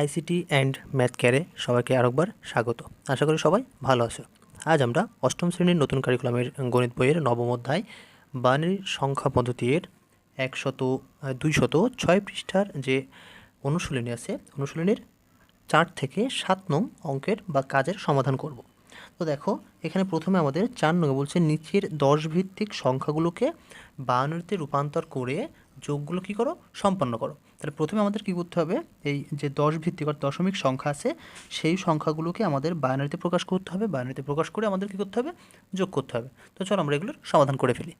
ICT and math ক্যারে সবাইকে আরেকবার স্বাগত। আশা করি সবাই ভালো আছো। আজ আমরা অষ্টম শ্রেণির নতুন কারিকুলামের গণিত বইয়ের নবম অধ্যায় বানারি সংখ্যা পদ্ধতির একশত, দুইশত ছয় পৃষ্ঠার যে অনুশীলনী আছে, অনুশীলনীর চার থেকে সাত নং অঙ্কের বা কাজের সমাধান করব। তো দেখো, এখানে প্রথমে আমাদের চার নঙ্গে বলছে, নিচের দশ ভিত্তিক সংখ্যাগুলোকে বায়ানরিতে রূপান্তর করে যোগগুলো কী করো? সম্পন্ন করো। তাহলে প্রথমে আমাদের কী করতে হবে? এই যে দশ ভিত্তিক দশমিক সংখ্যা আছে, সেই সংখ্যাগুলোকে আমাদের বায়ানারিতে প্রকাশ করতে হবে। বায়ানারিতে প্রকাশ করে আমাদের কী করতে হবে? যোগ করতে হবে। তো চলো আমরা এগুলোর সমাধান করে ফেলি।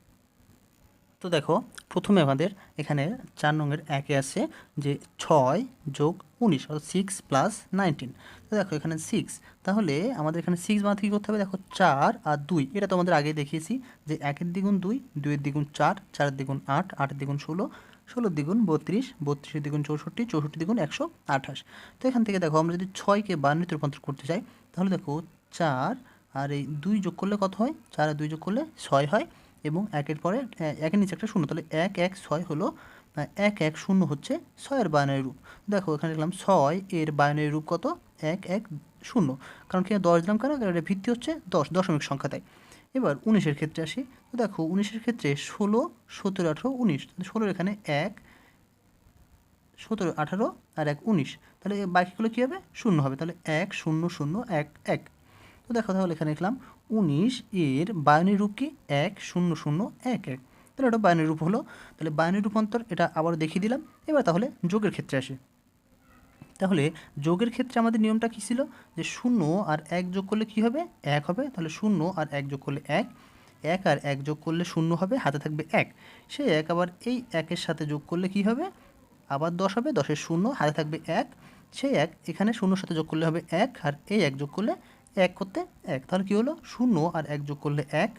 তো দেখো, প্রথমে আমাদের এখানে চার নঙের একে আছে যে ছয় যোগ উনিশ, অর্থাৎ সিক্স প্লাস নাইনটিন তো দেখো এখানে সিক্স তাহলে আমাদের এখানে সিক্স বানাতে কী করতে হবে? দেখো চার আর দুই। এটা তো আমাদের আগে দেখিয়েছি যে একের দ্বিগুণ দুই, দুইয়ের দ্বিগুণ চার, চারের দ্বিগুণ আট, আটের দ্বিগুণ ষোলো ষোলোর দ্বিগুণ বত্রিশ বত্রিশ দ্বিগুণ চৌষট্টি চৌষট্টি দ্বিগুণ একশো আঠাশ। তো এখান থেকে দেখো, আমরা যদি ছয়কে বান্নিতে রূপান্তর করতে চাই, তাহলে দেখো চার আর এই দুই যোগ করলে কত হয়? চার আর দুই যোগ করলে ছয় হয় এবং একের পরে একের নিচে একটা শূন্য, তাহলে এক এক, ছয় হলো এক এক শূন্য হচ্ছে ছয়ের বায়নারি রূপ। দেখো, এখানে লিখলাম ছয় এর বায়নারি রূপ কত? এক এক, শূন্য। কারণ কি দশ দিলাম কেন? এটা ভিত্তি হচ্ছে দশ, দশমিক সংখ্যা তাই। এবার উনিশের ক্ষেত্রে আসি। তো দেখো, উনিশের ক্ষেত্রে ষোলো, সতেরো, আঠেরো, উনিশ। ষোলোর এখানে এক, সতেরো, আঠারো আর এক, উনিশ। তাহলে বাকিগুলো কী হবে? শূন্য হবে। তাহলে এক, শূন্য শূন্য, এক এক। তো দেখো তাহলে এখানে লিখলাম, উনিশ এর বায়নের রূপ কি? এক, শূন্য শূন্য, এক এক। তাহলে এটা বায়নের রূপ হলো। তাহলে বায়নের রূপান্তর এটা আবার দেখিয়ে দিলাম। এবার তাহলে যোগের ক্ষেত্রে আসে। তাহলে যোগের ক্ষেত্রে আমাদের নিয়মটা কী ছিল? যে শূন্য আর এক যোগ করলে কী হবে? এক হবে। তাহলে শূন্য আর এক যোগ করলে এক। এক আর এক যোগ করলে শূন্য হবে। হাতে থাকবে এক। সেই এক আবার এই একের সাথে যোগ করলে কী হবে? আবার দশ হবে। দশের শূন্য, হাতে থাকবে এক। সেই এক এখানে শূন্যর সাথে যোগ করলে হবে এক আর এই এক যোগ করলে এক করতে এক। তাহলে কী হলো? শূন্য আর এক যোগ করলে এক।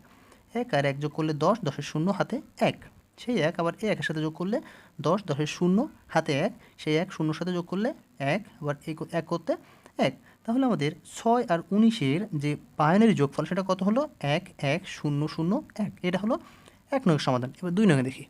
এক আর এক যোগ করলে দশ। দশের শূন্য, হাতে এক। সেই এক আবার এই একের সাথে যোগ করলে দশ, দশের শূন্য, হাতে এক, সেই এক শূন্যর সাথে যোগ করলে এক, আবার এক করতে এক। তাহলে আমাদের ছয় আর উনিশের যে বায়নারি যোগফল সেটা কত হলো? এক এক, শূন্য শূন্য, এক। এটা হলো এক নয়ের সমাধান। এবার দুই নঙে দেখি।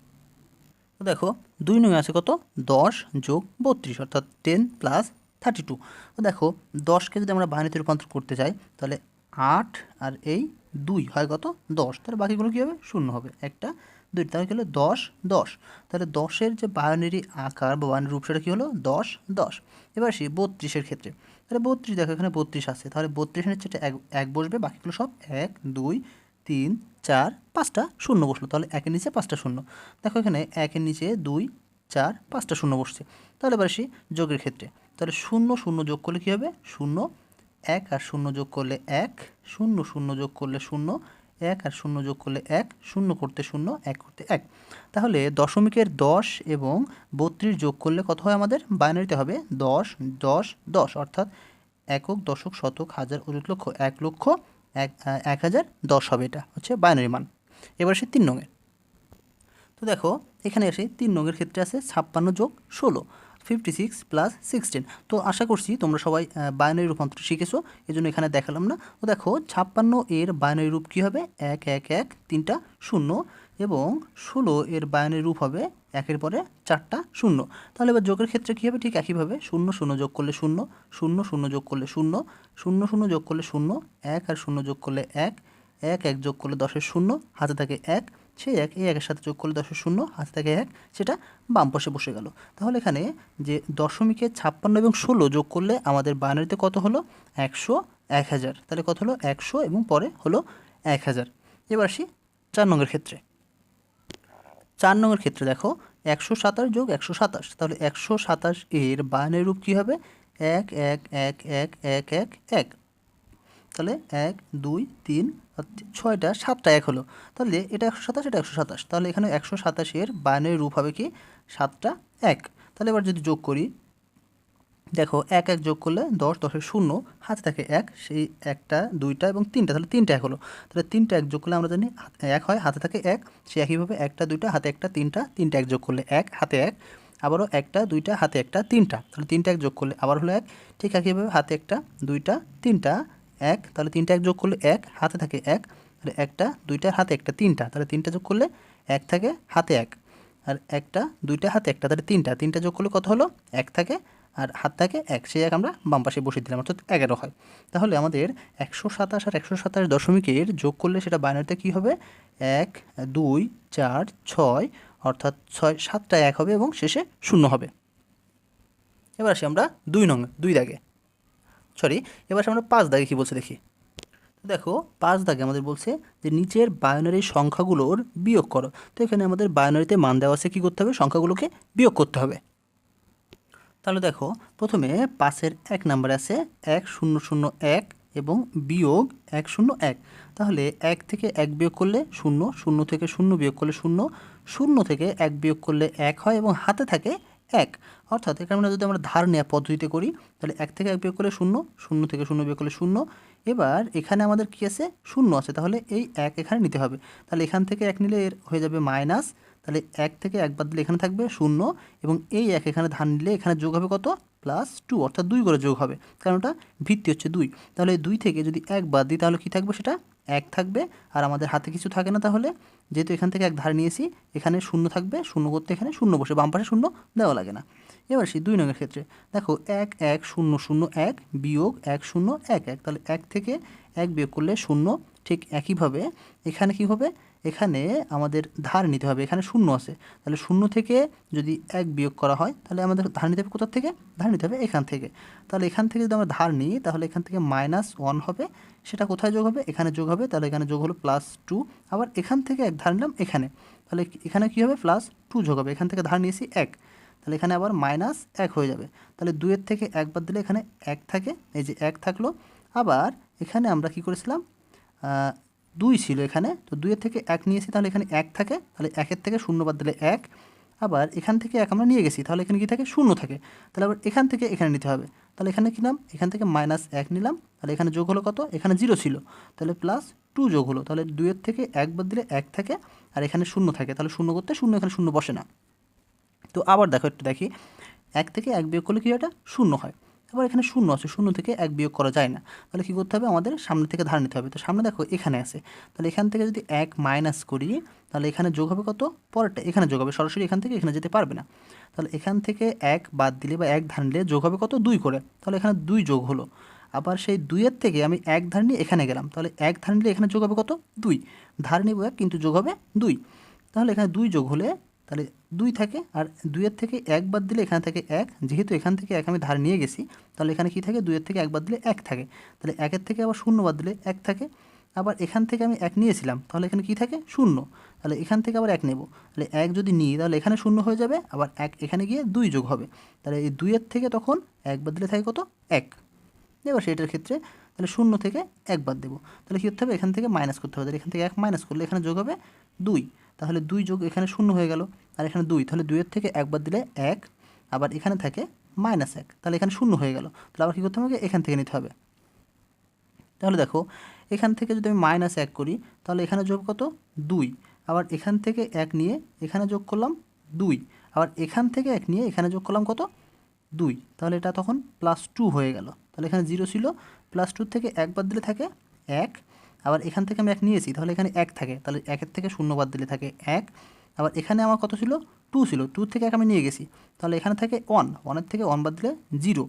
তো দেখো, দুই নঙে আছে কত? দশ যোগ বত্রিশ, অর্থাৎ টেন প্লাস থার্টি টু। তো দেখো, দশকে যদি আমরা বাহিনীতে রূপান্তর করতে চাই, তাহলে আট আর এই দুই হয় কত? দশ। তাহলে বাকিগুলো কী হবে? শূন্য হবে। একটা দুই, তাহলে কী হলো? দশ দশ। তাহলে দশের যে বায়নারি আকার বা বায়নারি রূপ, সেটা কী হলো? দশ দশ। এবার আসি বত্রিশের ক্ষেত্রে। তাহলে বত্রিশ, দেখো এখানে বত্রিশ আছে। তাহলে বত্রিশের নিচে এক এক বসবে বাকিগুলো সব এক, দুই, তিন, চার, পাঁচটা শূন্য বসল। তাহলে একের নিচে পাঁচটা শূন্য। দেখো এখানে একের নিচে দুই, চার, পাঁচটা শূন্য বসছে। তাহলে এবার আসি যোগের ক্ষেত্রে। তাহলে শূন্য শূন্য যোগ করলে কী হবে? শূন্য, এক আর শূন্য যোগ করলে এক, শূন্য শূন্য যোগ করলে শূন্য এক আর শূন্য যোগ করলে এক, শূন্য করতে শূন্য, এক করতে এক। তাহলে দশমিকের দশ এবং বত্রিশ যোগ করলে কত হয় আমাদের? বাইনারিতে হবে দশ দশ দশ। অর্থাৎ একক, দশক, শতক, হাজার অযুত লক্ষ, এক লক্ষ, এক এক হাজার, দশ হবে এটা। হচ্ছে বাইনারি মান। এবার সে তিন নঙের তো দেখো, এখানে এসে তিন নঙের ক্ষেত্রে আছে ছাপ্পান্ন যোগ ষোলো। ফিফটি সিক্স প্লাস সিক্সটিন তো আশা করছি তোমরা সবাই বায়নারি রূপান্তর শিখেছো এই জন্য এখানে দেখালাম না। তো দেখো, ছাপ্পান্ন এর বায়নারি রূপ কী হবে? এক এক এক, তিনটা, শূন্য, এবং ষোলো এর বায়নারি রূপ হবে একের পরে চারটা, শূন্য। তাহলে এবার যোগের ক্ষেত্রে কী হবে? ঠিক একইভাবে শূন্য শূন্য যোগ করলে শূন্য শূন্য শূন্য যোগ করলে শূন্য শূন্য শূন্য যোগ করলে শূন্য, এক আর শূন্য যোগ করলে এক এক এক যোগ করলে দশের শূন্য, হাতে থাকে এক। সেই এক এই একের সাথে যোগ করলে দশের শূন্য হাতে থাকে এক, সেটা বাম পাশে বসে গেল। তাহলে এখানে যে দশমিকে ছাপ্পান্ন এবং ষোলো যোগ করলে আমাদের বাইনারিতে কত হলো? একশো, এক হাজার। তাহলে কত হলো? একশো এবং পরে হলো এক হাজার। এবার আসি চার নঙের ক্ষেত্রে। চার নঙের ক্ষেত্রে দেখো, একশো সাতাশ যোগ একশো সাতাশ। তাহলে একশো সাতাশ এর বায়নের রূপ কী হবে? এক এক এক এক এক এক এক। তাহলে এক, দুই, তিন, ছয়টা, সাতটা এক হলো। তাহলে এটা একশো সাতাশ, এটা একশো সাতাশ। তাহলে এখানে একশো সাতাশের বায়নের রূপ হবে কি? সাতটা এক। তাহলে এবার যদি যোগ করি, দেখো এক এক যোগ করলে দশ, দশের শূন্য, হাতে থাকে এক, সেই একটা, দুইটা এবং তিনটা, তাহলে তিনটা এক হলো। তাহলে তিনটা এক যোগ করলে আমরা জানি এক হয়, হাতে থাকে এক, সে একইভাবে একটা, দুইটা, হাতে একটা, তিনটা তিনটা এক যোগ করলে এক, হাতে এক, আবারও একটা, দুইটা, হাতে একটা, তিনটা। তাহলে তিনটা এক যোগ করলে আবার হলো এক, ঠিক একইভাবে হাতে একটা, দুইটা, তিনটা এক, তাহলে তিনটা এক যোগ করলে এক, হাতে থাকে এক, তাহলে একটা, দুইটা, হাতে একটা, তিনটা, তাহলে তিনটা যোগ করলে এক থাকে, হাতে এক। আর একটা, দুইটা, হাতে একটা, তাহলে তিনটা তিনটা যোগ করলে কত হলো? এক থাকে, আর হাত থাকে এক, সেই এক আমরা বাম পাশে বসিয়ে দিলাম, অর্থাৎ এগারো হয়। তাহলে আমাদের একশো সাতাশ আর একশো সাতাশ দশমিকের যোগ করলে সেটা বাইনারিতে কী হবে? এক, দুই, চার, ছয়, অর্থাৎ ছয়, সাতটা এক হবে এবং শেষে শূন্য হবে। এবার আসি আমরা দুই নং, দুই দাগে। সরি, এবার আমরা পাঁচ দাগে কী বলছে দেখি। দেখো, পাঁচ দাগে আমাদের বলছে যে নিচের বায়োনারি সংখ্যাগুলোর বিয়োগ করো। তো এখানে আমাদের বায়োনারিতে মান দেওয়া আছে কী করতে হবে? সংখ্যাগুলোকে বিয়োগ করতে হবে। তাহলে দেখো, প্রথমে পাঁচের এক নাম্বারে আছে এক শূন্য শূন্য এক এবং বিয়োগ এক শূন্য এক। তাহলে এক থেকে এক বিয়োগ করলে শূন্য শূন্য থেকে শূন্য বিয়োগ করলে শূন্য শূন্য থেকে এক বিয়োগ করলে এক হয় এবং হাতে থাকে এক। অর্থাৎ এখানে আমরা যদি আমরা ধার নেওয়া পদ্ধতিতে করি, তাহলে এক থেকে এক বিয়োগ করলে শূন্য শূন্য থেকে শূন্য বিয়োগ করলে শূন্য। এবার এখানে আমাদের কী আছে? শূন্য আছে। তাহলে এই এক এখানে নিতে হবে। তাহলে এখান থেকে এক নিলে এর হয়ে যাবে মাইনাস। তাহলে এক থেকে এক বাদ দিলে এখানে থাকবে শূন্য। এবং এই এক এখানে ধান নিলে এখানে যোগ হবে কত? Plus two. অর্থাৎ দুই করে যোগ হবে। কারণ ওটা ভিত্তি হচ্ছে দুই। তাহলে দুই থেকে যদি এক বাদ দিই, তাহলে কী থাকবে সেটা? এক থাকবে আর আমাদের হাতে কিছু থাকে না তাহলে, যেহেতু এখান থেকে এক ধার নিয়েছি, এখানে শূন্য থাকবে, শূন্য করতে এখানে শূন্য বসে, বাম পাশে শূন্য দেওয়া লাগে না। এবার সেই দুই নঙের ক্ষেত্রে, দেখো এক এক, শূন্য শূন্য, এক বিয়োগ এক, শূন্য, এক এক, তাহলে এক থেকে এক বিয়োগ করলে শূন্য ঠিক একইভাবে, এখানে কি হবে? এখানে আমাদের ধার নিতে হবে, এখানে শূন্য আছে। তাহলে শূন্য থেকে যদি এক বিয়োগ করা হয়, তাহলে আমাদের ধার নিতে হবে কোথার থেকে? ধার নিতে হবে এখান থেকে। তাহলে এখান থেকে যদি আমরা ধার নিই, তাহলে এখান থেকে মাইনাস ওয়ান হবে, সেটা কোথায় যোগ হবে? এখানে যোগ হবে, তাহলে এখানে যোগ হলো প্লাস টু আবার এখান থেকে এক ধার নিলাম এখানে। তাহলে এখানে কী হবে? প্লাস টু যোগ হবে, এখান থেকে ধার নিয়েছি এক। তাহলে এখানে আবার মাইনাস এক হয়ে যাবে। তাহলে দুইয়ের থেকে এক বাদ দিলে এখানে এক থাকে, এই যে এক থাকল। আবার এখানে আমরা কি করেছিলাম? দুই ছিল এখানে, তো দুইয়ের থেকে এক নিয়েছি, তাহলে এখানে এক থাকে, তাহলে একের থেকে শূন্য বাদ দিলে এক। আবার এখান থেকে এক আমরা নিয়ে গেছি, তাহলে এখানে কি থাকে? শূন্য থাকে। তাহলে আবার এখান থেকে এখানে নিতে হবে। তাহলে এখানে কী নাম এখান থেকে মাইনাস এক নিলাম। তাহলে এখানে যোগ হলো কত? এখানে জিরো ছিল। তাহলে প্লাস টু যোগ হলো। তাহলে দুইয়ের থেকে এক বাদ দিলে এক থাকে, আর এখানে শূন্য থাকে। তাহলে শূন্য করতে শূন্য, এখানে শূন্য বসে না। তো আবার দেখো একটু দেখি। এক থেকে এক বিয়োগ করলে কি এটা? শূন্য হয়। আবার এখানে শূন্য আছে, শূন্য থেকে এক বিয়োগ করা যায় না। তাহলে কী করতে হবে? আমাদের সামনে থেকে ধার নিতে হবে। তো সামনে দেখো, এখানে আছে। তাহলে এখান থেকে যদি এক মাইনাস করি, তাহলে এখানে যোগ হবে কত? পরেরটা, এখানে যোগ হবে। সরাসরি এখান থেকে এখানে যেতে পারবে না। তাহলে এখান থেকে এক বাদ দিলে বা এক ধার নিলে যোগ হবে কত? দুই করে। তাহলে এখানে দুই যোগ হলো। আবার সেই দুইয়ের থেকে আমি এক ধার নিয়ে এখানে গেলাম। তাহলে এক ধার নিলে এখানে যোগ হবে কত? দুই। ধার নিব এক, কিন্তু যোগ হবে দুই। তাহলে এখানে দুই যোগ হলে তাহলে দুই থাকে আর দুইয়ের থেকে এক বাদ দিলে এখানে থেকে এক। যেহেতু এখান থেকে এক আমি ধার নিয়ে গেছি, তাহলে এখানে কি থাকে? দুইয়ের থেকে এক বাদ দিলে এক থাকে। তাহলে একের থেকে আবার শূন্য বাদ দিলে এক থাকে। আবার এখান থেকে আমি এক নিয়েছিলাম, তাহলে এখানে কি থাকে? শূন্য। তাহলে এখান থেকে আবার এক নেব। তাহলে এক যদি নিই, তাহলে এখানে শূন্য হয়ে যাবে, আবার এক এখানে গিয়ে দুই যোগ হবে। তাহলে এই দুইয়ের থেকে তখন এক বাদ দিলে থাকে কত? এক। এবার সেটার ক্ষেত্রে তাহলে শূন্য থেকে এক বাদ দেবো। তাহলে কী করতে হবে? এখান থেকে মাইনাস করতে হবে। তাহলে এখান থেকে এক মাইনাস করলে এখানে যোগ হবে দুই। তাহলে দুই যোগ এখানে শূন্য হয়ে গেল, আর এখানে দুই। তাহলে দুইয়ের থেকে একবার দিলে এক, আবার এখানে থাকে মাইনাস এক। তাহলে এখানে শূন্য হয়ে গেল। তাহলে আবার কী করতে হবে? এখান থেকে নিতে হবে। তাহলে দেখো, এখান থেকে যদি আমি মাইনাস এক করি, তাহলে এখানে যোগ কত? দুই। আবার এখান থেকে এক নিয়ে এখানে যোগ করলাম দুই। আবার এখান থেকে এক নিয়ে এখানে যোগ করলাম কত? দুই। তাহলে এটা তখন প্লাস টু হয়ে গেল। তাহলে এখানে জিরো ছিল। প্লাস টুর থেকে একবার দিলে থাকে এক। আবার এখান থেকে আমি এক নিয়েছি, তাহলে এখানে এক থাকে। তাহলে একের থেকে শূন্য বাদ দিলে থাকে এক। আবার এখানে আমার কত ছিল? টু ছিল। টু থেকে এক আমি নিয়ে গেছি। তাহলে এখানে থাকে ওয়ান ওয়ানের থেকে ওয়ান বাদ দিলে জিরো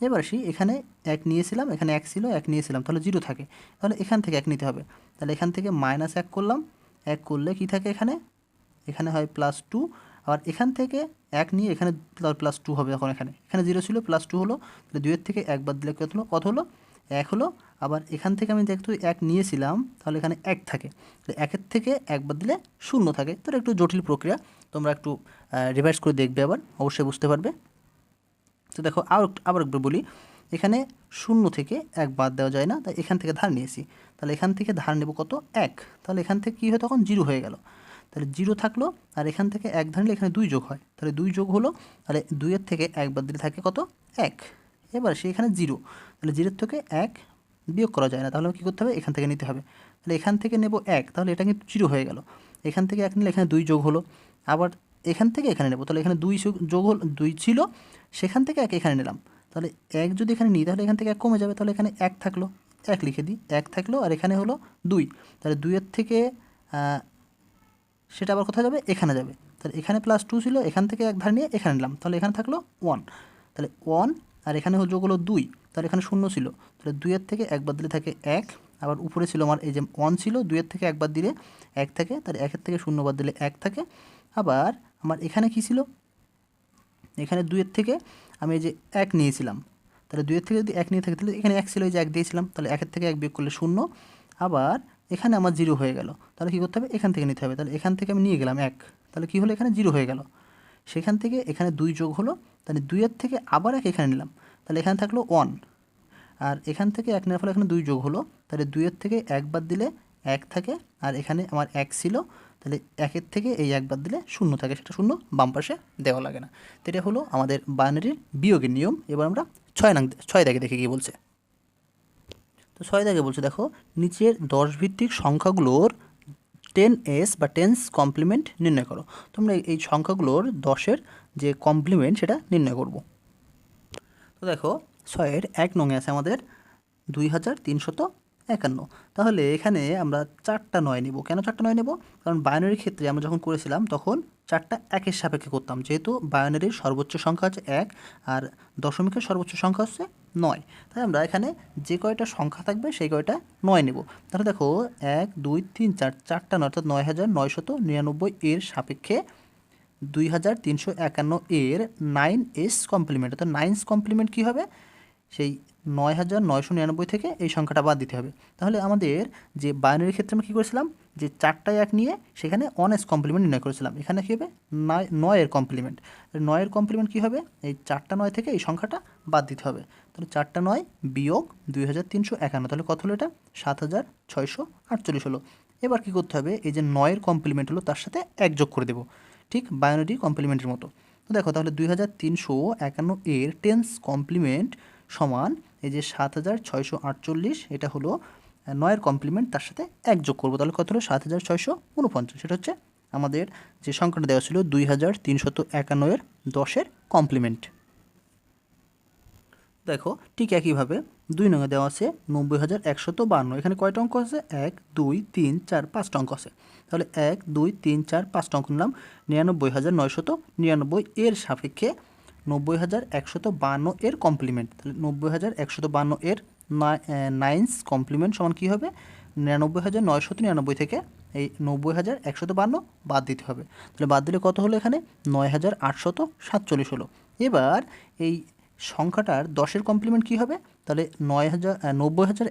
এবার আসি, এখানে এক নিয়েছিলাম, এখানে এক ছিল, এক নিয়েছিলাম, তাহলে জিরো থাকে। তাহলে এখান থেকে এক নিতে হবে। তাহলে এখান থেকে মাইনাস এক করলাম। এক করলে কি থাকে এখানে? এখানে হয় প্লাস টু আবার এখান থেকে এক নিয়ে এখানে প্লাস টু হবে এখন এখানে। এখানে জিরো ছিল প্লাস টু হলো। তাহলে দুইয়ের থেকে এক বাদ দিলে কত হলো? কত হলো? এক হলো, আবার এখান থেকে আমি যেহেতু এক নিয়েছিলাম, তাহলে এখানে এক থাকে। একের থেকে একবার দিলে শূন্য থাকে। তো একটু জটিল প্রক্রিয়া। তোমরা একটু রিভাইজ করে দেখবে আবার। অবশ্যই বুঝতে পারবে। তো দেখো, আবার আবার একবার বলি। এখানে শূন্য থেকে এক বাদ দেওয়া যায় না। তাই এখান থেকে ধার নিয়েছি। তাহলে এখান থেকে ধার নেব কত? এক। তাহলে এখান থেকে কী হয়? তখন জিরো হয়ে গেল। তাহলে জিরো থাকল, আর এখান থেকে এক ধার নিলে এখানে দুই যোগ হয়। তাহলে দুই যোগ হলো, তাহলে দুইয়ের থেকে এক বাদ দিলে থাকে কত? এক। এবার সে এখানে জিরো। তাহলে জিরোর থেকে এক বিয়োগ করা যায় না। তাহলে কী করতে হবে? এখান থেকে নিতে হবে। তাহলে এখান থেকে নেব এক। তাহলে এটা কিন্তু জিরো হয়ে গেল। এখান থেকে এক নিলে এখানে দুই যোগ হলো। আবার এখান থেকে এখানে নেব। তাহলে এখানে দুই যোগ হল দুই ছিল। সেখান থেকে এক এখানে নিলাম। তাহলে এক যদি এখানে নিই, তাহলে এখান থেকে এক কমে যাবে। তাহলে এখানে এক থাকল। এক লিখে দিই। এক থাকল আর এখানে হলো দুই। তাহলে দুইয়ের থেকে সেটা আবার কোথায় যাবে? এখানে যাবে। তাহলে এখানে প্লাস টু ছিল। এখান থেকে এক ধার নিয়ে এখানে নিলাম। তাহলে এখানে থাকল ওয়ান তাহলে ওয়ান আর এখানে যোগ হলো দুই, তাহলে এখানে শূন্য ছিল। তাহলে দুইয়ের থেকে একবার দিলে থাকে এক, আবার উপরে ছিল আমার এই যে ওয়ান ছিল, দুইয়ের থেকে একবার দিলে এক থাকে, তাহলে একের থেকে শূন্য বাদ দিলে এক থাকে। আবার আমার এখানে কি ছিল? এখানে দুইয়ের থেকে আমি এই যে এক নিয়েছিলাম। তাহলে দুইয়ের থেকে যদি এক নিয়ে থাকে, তাহলে এখানে এক ছিল, এই যে এক দিয়েছিলাম, তাহলে একের থেকে এক বিয়োগ করলে শূন্য। আবার এখানে আমার জিরো হয়ে গেল। তাহলে কী করতে হবে? এখান থেকে নিতে হবে। তাহলে এখান থেকে আমি নিয়ে গেলাম এক। তাহলে কী হলো? এখানে জিরো হয়ে গেল। সেখান থেকে এখানে দুই যোগ হলো তাহলে দুইয়ের থেকে আবার এক এখানে নিলাম। তাহলে এখানে থাকল ওয়ান আর এখান থেকে এক নেওয়ার ফলে এখানে দুই যোগ হলো। তাহলে দুইয়ের থেকে একবার দিলে এক থাকে। আর এখানে আমার এক ছিল। তাহলে একের থেকে এই একবার দিলে শূন্য থাকে। সেটা শূন্য বাম পাশে দেওয়া লাগে না। তো এটা হলো আমাদের বাইনারির বিয়োগের নিয়ম। এবার আমরা ছয় নাং ছয় দাগে দেখে কি বলছে। তো ছয় দাগে বলছে, দেখো, নিচের দশ ভিত্তিক সংখ্যাগুলোর টেন এস বা টেন্স কমপ্লিমেন্ট নির্ণয় করো। তোমরা এই সংখ্যাগুলোর দশের যে কমপ্লিমেন্ট সেটা নির্ণয় করব। তো দেখো, ছয়ের এক নঙে আছে আমাদের দুই হাজার তিনশত একান্ন। তাহলে এখানে আমরা চারটা নয় নেব। কেন চারটা নয় নেব? কারণ বায়োনারির ক্ষেত্রে আমরা যখন করেছিলাম, তখন চারটা একের সাপেক্ষে করতাম। যেহেতু বায়োনারির সর্বোচ্চ সংখ্যা হচ্ছে এক, আর দশমিকের সর্বোচ্চ সংখ্যা হচ্ছে নয়। তাই আমরা এখানে যে কয়টা সংখ্যা থাকবে, সেই কয়টা নয় নেব। তাহলে দেখো, এক, দুই, তিন, চার, চারটা নয়, অর্থাৎ নয় হাজার নয়শত নিরানব্বই এর সাপেক্ষে দুই হাজার তিনশো একান্ন এর নাইন এস কমপ্লিমেন্ট, অর্থাৎ নাইনস কমপ্লিমেন্ট কী হবে? সেই নয় হাজার নয়শো নিরানব্বই থেকে এই সংখ্যাটা বাদ দিতে হবে। তাহলে আমাদের যে বাইনারির ক্ষেত্রে আমরা কী করেছিলাম? যে চারটায় এক নিয়ে সেখানে অনেস কমপ্লিমেন্ট নির্ণয় করেছিলাম। এখানে কী হবে? নয়, নয়ের কমপ্লিমেন্ট। নয়ের কমপ্লিমেন্ট কী হবে? এই চারটা নয় থেকে এই সংখ্যাটা বাদ দিতে হবে। তাহলে চারটা নয় বিয়োগ দুই হাজার তিনশো একান্ন, তাহলে কত হলো এটা? সাত হাজার ছয়শো আটচল্লিশ হলো। এবার কী করতে হবে? এই যে নয়ের কমপ্লিমেন্ট হলো, তার সাথে এক যোগ করে দেবো। ঠিক বায়োনারি কমপ্লিমেন্টের মতো। তো দেখো, তাহলে দুই হাজার তিনশো একান্ন এর টেন্স কমপ্লিমেন্ট সমান এই যে সাত হাজার ছয়শো আটচল্লিশ, এটা হলো নয়ের কমপ্লিমেন্ট, তার সাথে এক যোগ করব। তাহলে কত হলো? সাত হাজার ছয়শো উনপঞ্চাশ। সেটা হচ্ছে আমাদের যে সংখ্যাটা দেওয়া ছিল দুই হাজার তিনশত একান্নয়ের দশের কমপ্লিমেন্ট। দেখো, ঠিক একইভাবে দুই নঙে দেওয়া আছে নব্বই হাজার একশত বান্ন এখানে কয়টা অঙ্ক আছে? এক, দুই, তিন, চার, পাঁচটা অঙ্ক আছে। তাহলে এক, দুই, তিন, চার, পাঁচটা অঙ্ক নিলাম নিরানব্বই হাজার নয়শত নিরানব্বই। এর সাপেক্ষে নব্বই হাজার একশত বান্ন এর কমপ্লিমেন্ট তাহলে নব্বই হাজার একশত বান্ন এর নাইন্স কমপ্লিমেন্ট সমান কী হবে? নিরানব্বই হাজার নয়শত নিরানব্বই থেকে এই নব্বই হাজার একশত বান্ন বাদ দিতে হবে। তাহলে বাদ দিলে কত হলো এখানে? নয় হাজার আটশত সাতচল্লিশ হলো। এবার এই সংখ্যাটার দশের কমপ্লিমেন্ট কী হবে? তাহলে নয় হাজার নব্বই হাজার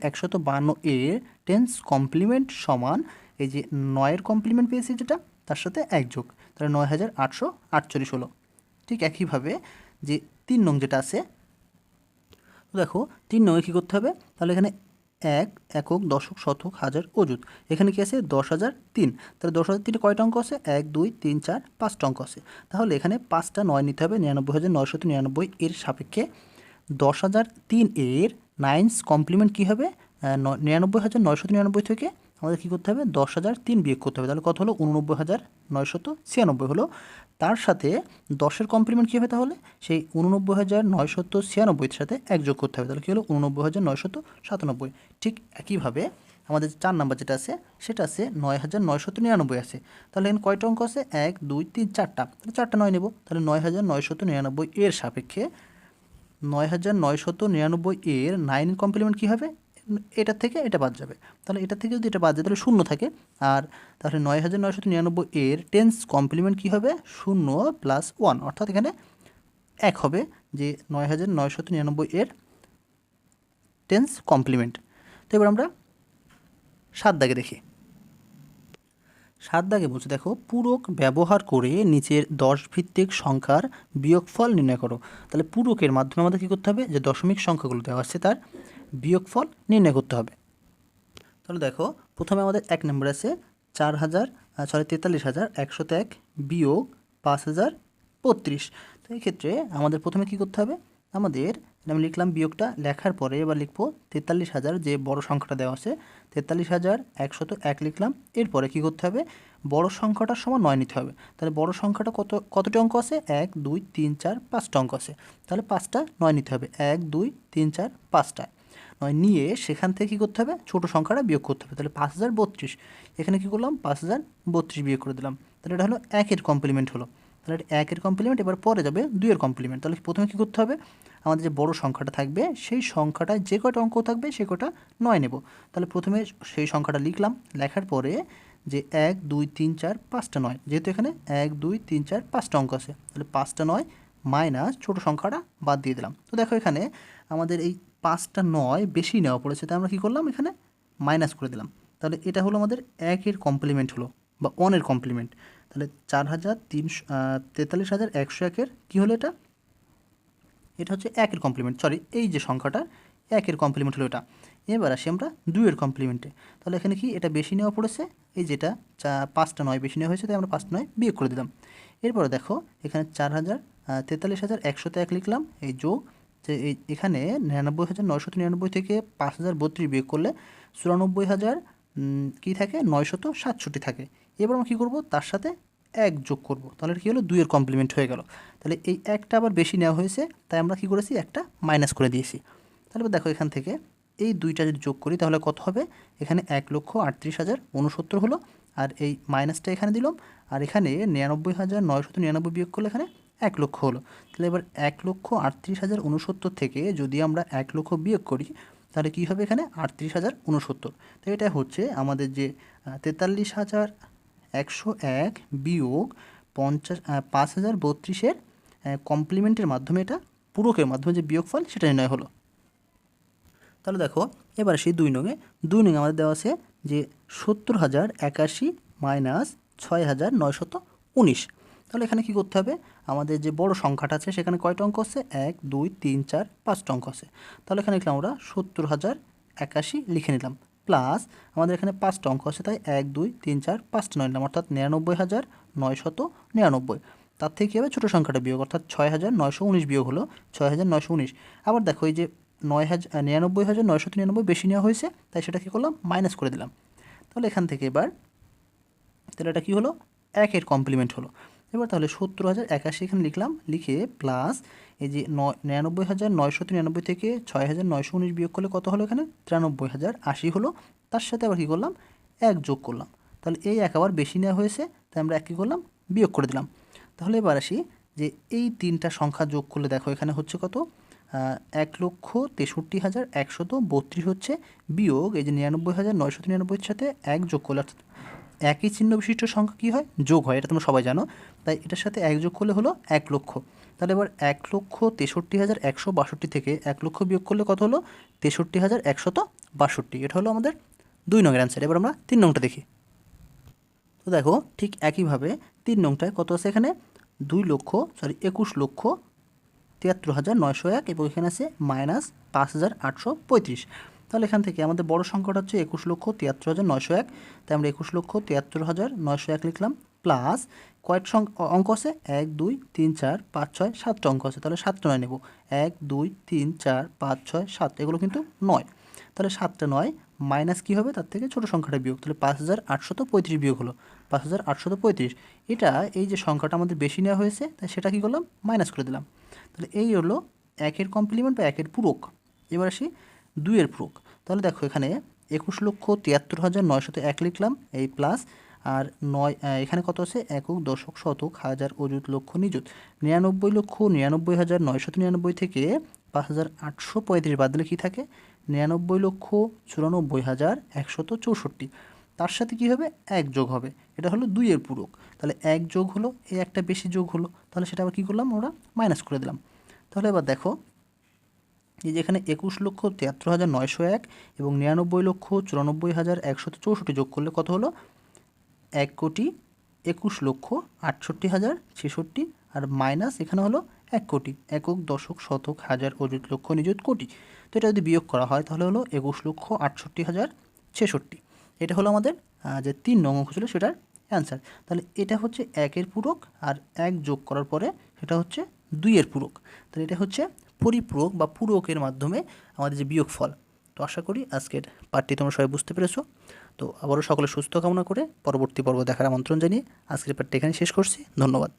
বান্ন এর টেন্স কমপ্লিমেন্ট সমান এই যে নয়ের কমপ্লিমেন্ট পেয়েছি যেটা, তার সাথে এক যোগ। তাহলে নয় হাজার আটশো আটচল্লিশ হলো। ঠিক একইভাবে যে তিন নং যেটা আছে, দেখো, তিন নঙে কী করতে হবে? তাহলে এখানে এক, একক, দশক, শতক, হাজার, অযুত। এখানে কি আছে? দশ হাজার তিন। তাহলে দশ হাজার তিনে কয়টা অঙ্ক আছে? এক, দুই, তিন, চার, পাঁচটা অঙ্ক আছে। তাহলে এখানে পাঁচটা নয় নিতে হবে। নিরানব্বই হাজার নয়শত নিরানব্বই এর সাপেক্ষে দশ হাজার তিন এর নাইনস কমপ্লিমেন্ট কী হবে? নিরানব্বই হাজার নয়শত নিরানব্বই থেকে আমাদের কী করতে হবে? দশ হাজার তিন বিয়োগ করতে হবে। তাহলে কত হলো? উননব্বই হাজার নয়শত ছিয়ানব্বই হলো। তার সাথে দশের কমপ্লিমেন্ট কী হবে তাহলে? সেই উননব্বই হাজার নয়শত ছিয়ানব্বইয়ের সাথে এক যোগ করতে হবে। তাহলে কী হলো? উননব্বই হাজার নয়শত সাতানব্বই। ঠিক একইভাবে আমাদের চার নাম্বার যেটা আছে, সেটা আছে নয় হাজার নয়শত নিরানব্বই আছে। তাহলে এখানে কয়টা অঙ্ক আছে? এক, দুই, তিন, চারটা। তাহলে চারটা নয় নেব। তাহলে নয় হাজার নয়শত নিরানব্বই এর সাপেক্ষে নয় হাজার নয়শত নিরানব্বই এর নাইন কমপ্লিমেন্ট কী হবে? এটা থেকে এটা বাদ যাবে। তাহলে এটা থেকে যদি এটা বাদ যায়, তাহলে শূন্য থাকে। আর তাহলে নয় হাজার নয়শত নিরানব্বই এর টেন্স কমপ্লিমেন্ট কী হবে? শূন্য প্লাস ওয়ান অর্থাৎ এখানে এক হবে যে নয় হাজার নয়শত নিরানব্বই এর টেন্স কমপ্লিমেন্ট তো এবার আমরা সাত দাগে দেখি। সাত দাগে বলছে, দেখো, পূরক ব্যবহার করে নিচের দশ ভিত্তিক সংখ্যার বিয়োগফল নির্ণয় করো। তাহলে পূরকের মাধ্যমে আমাদের কী করতে হবে? যে দশমিক সংখ্যাগুলো দেওয়া আছে তার বিয়োগফল নির্ণয় করতে হবে। তাহলে দেখো, প্রথমে আমাদের এক নম্বর আছে চার হাজার সরি তেতাল্লিশ হাজার একশো এক বিয়োগ পাঁচ হাজার বত্রিশ। তো এই ক্ষেত্রে আমাদের প্রথমে কী করতে হবে? আমাদের আমি লিখলাম বিয়োগটা লেখার পরে এবার লিখব তেতাল্লিশ হাজার, যে বড় সংখ্যাটা দেওয়া আছে, তেতাল্লিশ হাজার একশত এক লিখলাম। এরপরে কী করতে হবে? বড় সংখ্যাটার সময় নয় নিতে হবে। তাহলে বড় সংখ্যাটা কত, কতটি অঙ্ক আছে? এক, দুই, তিন, চার, পাঁচটা অঙ্ক আছে। তাহলে পাঁচটা নয় নিতে হবে। এক, দুই, তিন, চার, পাঁচটা। নয় নিয়ে সেখান থেকে কী করতে হবে? ছোটো সংখ্যাটা বিয়োগ করতে হবে। তাহলে পাঁচ হাজার বত্রিশ। এখানে কী করলাম? পাঁচ হাজার বত্রিশ বিয়োগ করে দিলাম। তাহলে এটা হলো একের কমপ্লিমেন্ট হলো। তাহলে এটা একের কমপ্লিমেন্ট এবার পরে যাবে দুইয়ের কমপ্লিমেন্ট তাহলে প্রথমে কী করতে হবে? আমাদের যে বড় সংখ্যাটা থাকবে, সেই সংখ্যাটায় যে কয়টা অঙ্ক থাকবে, সে কয়টা নয় নেব। তাহলে প্রথমে সেই সংখ্যাটা লিখলাম। লেখার পরে যে এক, দুই, তিন, চার, পাঁচটা নয়। যেহেতু এখানে এক, দুই, তিন, চার, পাঁচটা অঙ্ক আছে, তাহলে পাঁচটা নয় মাইনাস ছোটো সংখ্যাটা বাদ দিয়ে দিলাম। তো দেখো এখানে আমাদের এই পাঁচটা নয় বেশি নেওয়া পড়েছে, তাই আমরা কী করলাম? এখানে মাইনাস করে দিলাম। তাহলে এটা হলো আমাদের একের কমপ্লিমেন্ট হলো, বা ওয়ানের কমপ্লিমেন্ট তাহলে চার হাজার তিনশো তেতাল্লিশ হাজার একশো একের কী হলো এটা? এটা হচ্ছে একের কমপ্লিমেন্ট সরি এই যে সংখ্যাটা, একের কমপ্লিমেন্ট হলো এটা। এবার আসি আমরা দুইয়ের কমপ্লিমেন্টে তাহলে এখানে কি? এটা বেশি নেওয়া পড়েছে, এই যেটা চা, পাঁচটা নয় বেশি নেওয়া হয়েছে, তাই আমরা পাঁচটা নয় বিয়োগ করে দিলাম। এরপরে দেখো, এখানে চার হাজার তেতাল্লিশ হাজার একশোতে এক লিখলাম, এই যোগ যে এই, এখানে নিরানব্বই হাজার নয়শত নিরানব্বই থেকে পাঁচ হাজার বত্রিশ বিয়োগ করলে চুরানব্বই হাজার কী থাকে? নয়শত সাতষট্টি থাকে। এবার আমরা কী করব? তার সাথে এক যোগ করব। তাহলে কী হলো? দুইয়ের কমপ্লিমেন্ট হয়ে গেল। তাহলে এই একটা আবার বেশি নেওয়া হয়েছে, তাই আমরা কী করেছি? একটা মাইনাস করে দিয়েছি। তাহলে দেখো এখান থেকে এই দুইটা যদি যোগ করি, তাহলে কত হবে? এখানে এক লক্ষ আটত্রিশ হাজার উনসত্তর হলো। আর এই মাইনাসটা এখানে দিলাম। আর এখানে নিরানব্বই হাজার নয়শত নিরানব্বই বিয়োগ করলে এখানে এক লক্ষ হলো। তাহলে এবার এক লক্ষ আটত্রিশ হাজার উনসত্তর থেকে যদি আমরা এক লক্ষ বিয়োগ করি, তাহলে কী হবে এখানে? আটত্রিশ হাজার উনসত্তর তো এটা হচ্ছে আমাদের যে তেতাল্লিশ হাজার একশো এক বিয়োগ পঞ্চাশ পাঁচ হাজার বত্রিশের কমপ্লিমেন্টের মাধ্যমে এটা পূরকের মাধ্যমে যে বিয়োগফল সেটা নির্ণয় হলো। তাহলে দেখো, এবার সেই দুই নঙে দুই নঙে আমাদের দেওয়া আছে যে সত্তর হাজার একাশি মাইনাস ছয় হাজার নয়শত উনিশ। তাহলে এখানে কী করতে হবে? আমাদের যে বড় সংখ্যাটা আছে সেখানে কয়টা অঙ্ক আছে? এক, দুই, তিন, চার, পাঁচটা অঙ্ক আছে। তাহলে এখানে লিখলাম আমরা সত্তর হাজার একাশি লিখে নিলাম। প্লাস আমাদের এখানে পাঁচটা অঙ্ক আছে, তাই এক, দুই, তিন, চার, পাঁচটা নয় নিলাম। অর্থাৎ নিরানব্বই হাজার নয়শত নিরানব্বই। তার থেকে কী হবে? ছোটো সংখ্যাটা বিয়োগ, অর্থাৎ ছয় হাজার নয়শো উনিশ বিয়োগ হলো ছয় হাজার নয়শো উনিশ। আবার দেখো, এই যে নয় হাজার নিরানব্বই হাজার নয়শো নিরানব্বই বেশি নেওয়া হয়েছে, তাই সেটা কী করলাম? মাইনাস করে দিলাম। তাহলে এখান থেকে এবার, তাহলে এটা কী হলো? একের কমপ্লিমেন্ট হলো। এবার তাহলে সত্তর হাজার একাশি এখানে লিখলাম, লিখে প্লাস এই যে নিরানব্বই হাজার নয়শো তিরানব্বই থেকে ছয় হাজার নয়শো উনিশ বিয়োগ করলে কত হলো এখানে? তিরানব্বই হাজার আশি হলো। তার সাথে আবার কী করলাম? এক যোগ করলাম। তাহলে এই এক আবার বেশি নেওয়া হয়েছে, তাই আমরা এক কী করলাম? বিয়োগ করে দিলাম। তাহলে এবার আসি যে এই তিনটা সংখ্যা যোগ করলে দেখো এখানে হচ্ছে কত? এক লক্ষ তেষট্টি হাজার একশত বত্রিশ হচ্ছে। বিয়োগ এই যে নিরানব্বই হাজার নয়শো নিরানব্বইয়ের সাথে এক যোগ করলে অর্থাৎ একই চিহ্ন বিশিষ্ট সংখ্যা কী হয়? যোগ হয়, এটা তোমরা সবাই জানো। তাই এটার সাথে এক যোগ করলে হলো এক লক্ষ। তাহলে এবার এক লক্ষ তেষট্টি হাজার একশো বাষট্টি থেকে এক লক্ষ বিয়োগ করলে কত হলো? তেষট্টি হাজার একশত বাষট্টি। এটা হলো আমাদের দুই নংয়ের অ্যান্সার এবার আমরা তিন নংটা দেখি। তো দেখো, ঠিক একইভাবে তিন নংটায় কত আছে এখানে? দুই লক্ষ সরি একুশ লক্ষ তিয়াত্তর হাজার নয়শো এক এবং এখানে আছে মাইনাস পাঁচ হাজার আটশো পঁয়ত্রিশ। তাহলে এখান থেকে আমাদের বড় সংখ্যাটা হচ্ছে একুশ লক্ষ তিয়াত্তর হাজার নয়শো এক। তাই আমরা একুশ লক্ষ তিয়াত্তর হাজার নয়শো এক লিখলাম প্লাস কয়েক অঙ্ক আছে? এক, দুই, তিন, চার, পাঁচ, ছয় সাতটা অঙ্ক আছে। তাহলে সাতটা নয় নেব। এক, দুই, তিন, চার, পাঁচ, ছয়, সাত, এগুলো কিন্তু নয়। তাহলে সাতটা নয় মাইনাস কী হবে? তার থেকে ছোটো সংখ্যাটা বিয়োগ। তাহলে পাঁচ হাজার আটশত পঁয়ত্রিশ বিয়োগ হলো। পাঁচ হাজার আটশত পঁয়ত্রিশ। এটা এই যে সংখ্যাটা আমাদের বেশি নেওয়া হয়েছে, তাই সেটা কী করলাম? মাইনাস করে দিলাম। তাহলে এই হলো একের কমপ্লিমেন্ট বা একের পূরক। এবার আসি দুইয়ের পূরক। তাহলে দেখো এখানে একুশ লক্ষ তিয়াত্তর হাজার নয়শত এক লিখলাম। এই প্লাস আর নয় এখানে কত আছে? একক দশক শতক হাজার অযুত লক্ষ নিযুত। নিরানব্বই লক্ষ নিরানব্বই হাজার নয়শত নিরানব্বই থেকে পাঁচ হাজার আটশো পঁয়ত্রিশ বাদ দিলে কী থাকে? নিরানব্বই লক্ষ চুরানব্বই হাজার একশত চৌষট্টি। তার সাথে কী হবে? এক যোগ হবে। এটা হলো দুইয়ের পূরক। তাহলে এক যোগ হলো এই একটা বেশি যোগ হলো। তাহলে সেটা আবার কী করলাম? আমরা মাইনাস করে দিলাম। তাহলে এবার দেখো, এই যে এখানে একুশ লক্ষ তিয়াত্তর হাজার নয়শো এক এবং নিরানব্বই লক্ষ চুরানব্বই হাজার একশত চৌষট্টি যোগ করলে কত হলো? এক কোটি একুশ লক্ষ আটষট্টি হাজার ছেষট্টি আর মাইনাস এখানে হলো এক কোটি, একক দশক শতক হাজার অযুত লক্ষ নিযুত কোটি। তো এটা যদি বিয়োগ করা হয় তাহলে হলো একুশ লক্ষ আটষট্টি হাজার ছেষট্টি। এটা হলো আমাদের যে তিন নং অঙ্ক ছিল সেটার অ্যান্সার। তাহলে এটা হচ্ছে একের পূরক আর এক যোগ করার পরে সেটা হচ্ছে দুইয়ের পূরক। তাহলে এটা হচ্ছে পরিপূরক বা পূরকের মাধ্যমে আমাদের যে বিয়োগ ফল তো আশা করি আজকের পাঠটি তোমরা সবাই বুঝতে পেরেছ। তো আবারও সকলে সুস্থ কামনা করে পরবর্তী পর্ব দেখার আমন্ত্রণ জানিয়ে আজকের পাঠটি এখানে শেষ করছি। ধন্যবাদ।